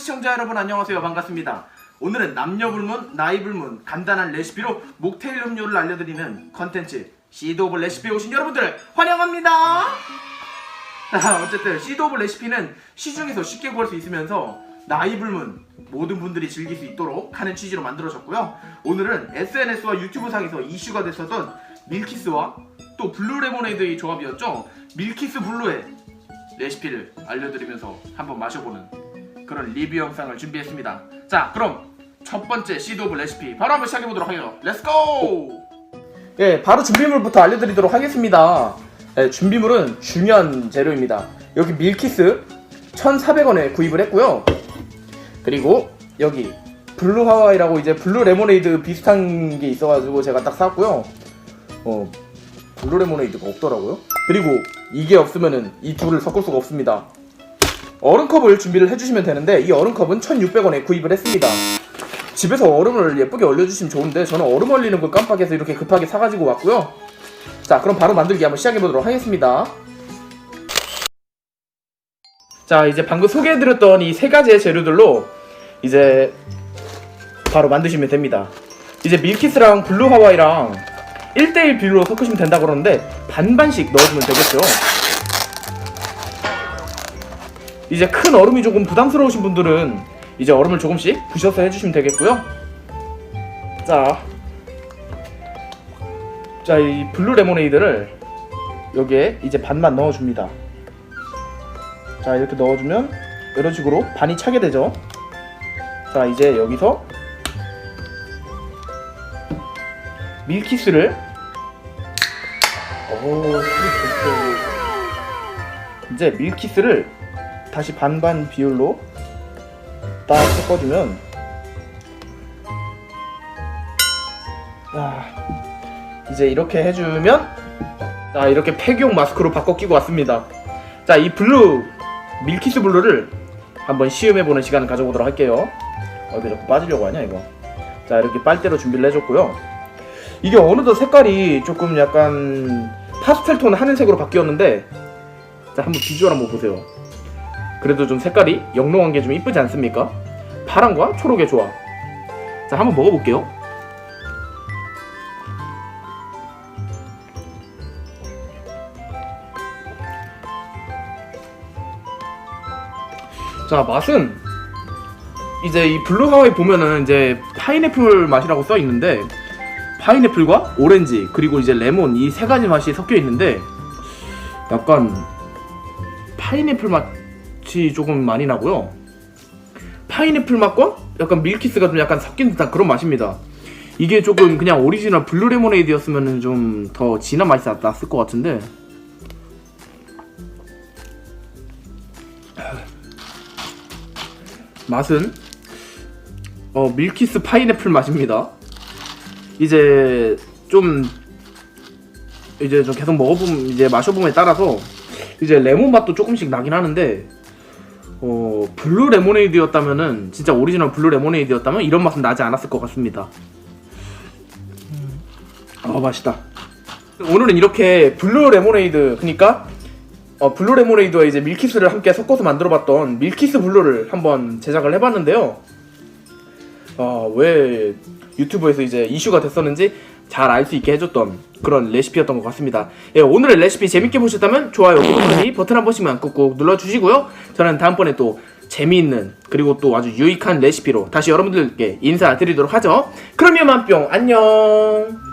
시청자 여러분 안녕하세요. 반갑습니다. 오늘은 남녀 불문 나이 불문 간단한 레시피로 목테일 음료를 알려드리는 컨텐츠 시드 오브 레시피에 오신 여러분들 환영합니다. 아, 어쨌든 시드 오브 레시피는 시중에서 쉽게 구할 수 있으면서 나이 불문 모든 분들이 즐길 수 있도록 하는 취지로 만들어졌고요. 오늘은 SNS와 유튜브 상에서 이슈가 됐었던 밀키스와 또 블루 레모네이드의 조합이었죠. 밀키스 블루의 레시피를 알려드리면서 한번 마셔보는 그런 리뷰 영상을 준비했습니다. 자, 그럼 첫 번째 시드 오브 레시피 바로 한번 시작해 보도록 하죠. 렛츠고! 예, 바로 준비물부터 알려드리도록 하겠습니다. 예, 준비물은 중요한 재료입니다. 여기 밀키스 1,400원에 구입을 했고요. 그리고 여기 블루 하와이라고 이제 블루 레모네이드 비슷한 게 있어가지고 제가 딱 샀고요. 어, 블루 레모네이드가 없더라고요. 그리고 이게 없으면은 이 둘을 섞을 수가 없습니다. 얼음컵을 준비를 해주시면 되는데 이 얼음컵은 1,600원에 구입을 했습니다. 집에서 얼음을 예쁘게 얼려주시면 좋은데 저는 얼음 얼리는 걸 깜빡해서 이렇게 급하게 사가지고 왔고요. 자 그럼 바로 만들기 한번 시작해보도록 하겠습니다. 자 이제 방금 소개해드렸던 이 세 가지의 재료들로 이제 바로 만드시면 됩니다. 이제 밀키스랑 블루 하와이랑 1대1 비율로 섞으시면 된다 그러는데 반반씩 넣어주면 되겠죠. 이제 큰 얼음이 조금 부담스러우신 분들은 이제 얼음을 조금씩 부셔서 해주시면 되겠고요. 자, 자 이 블루 레모네이드를 여기에 이제 반만 넣어줍니다. 자 이렇게 넣어주면 이런 식으로 반이 차게 되죠. 자 이제 여기서 밀키스를 오, 이제 밀키스를 다시 반반 비율로 딱 섞어주면 아, 이제 이렇게 해주면 자 이렇게 폐기용 마스크로 바꿔 끼고 왔습니다. 자 이 블루 밀키스 블루를 한번 시음해보는 시간을 가져보도록 할게요. 어, 왜 자꾸 빠지려고 하냐 이거? 자 이렇게 빨대로 준비를 해줬고요. 이게 어느덧 색깔이 조금 약간 파스텔 톤 하늘색으로 바뀌었는데 자 한번 비주얼 한번 보세요 그래도 좀 색깔이 영롱한 게 좀 이쁘지 않습니까? 파랑과 초록의 조합 자 한번 먹어볼게요 자 맛은 이제 이 블루 하와이 보면은 이제 파인애플 맛이라고 써 있는데 파인애플과 오렌지 그리고 이제 레몬 이 세 가지 맛이 섞여 있는데 약간 파인애플 맛 이 조금 많이 나고요. 파인애플 맛과 약간 밀키스가 좀 약간 섞인 듯한 그런 맛입니다. 이게 조금 그냥 오리지널 블루 레모네이드였으면 좀 더 진한 맛이 났- 났을 것 같은데 맛은 어 밀키스 파인애플 맛입니다. 이제 좀 이제 좀 계속 먹어보면 이제 마셔보면 따라서 이제 레몬 맛도 조금씩 나긴 하는데 어 블루 레모네이드였다면은 진짜 오리지널 블루 레모네이드였다면 이런 맛은 나지 않았을 것 같습니다. 아 맛있다. 오늘은 이렇게 블루 레모네이드 그러니까 어, 블루 레모네이드와 이제 밀키스를 함께 섞어서 만들어봤던 밀키스 블루를 한번 제작을 해봤는데요. 어, 왜 유튜브에서 이제 이슈가 됐었는지 잘 알 수 있게 해줬던 그런 레시피였던 것 같습니다. 예, 오늘의 레시피 재밌게 보셨다면 좋아요, 구독하기 버튼 한 번씩만 꾹꾹 눌러주시고요. 저는 다음번에 또 재미있는 그리고 또 아주 유익한 레시피로 다시 여러분들께 인사드리도록 하죠. 그러면 만뿅 안녕.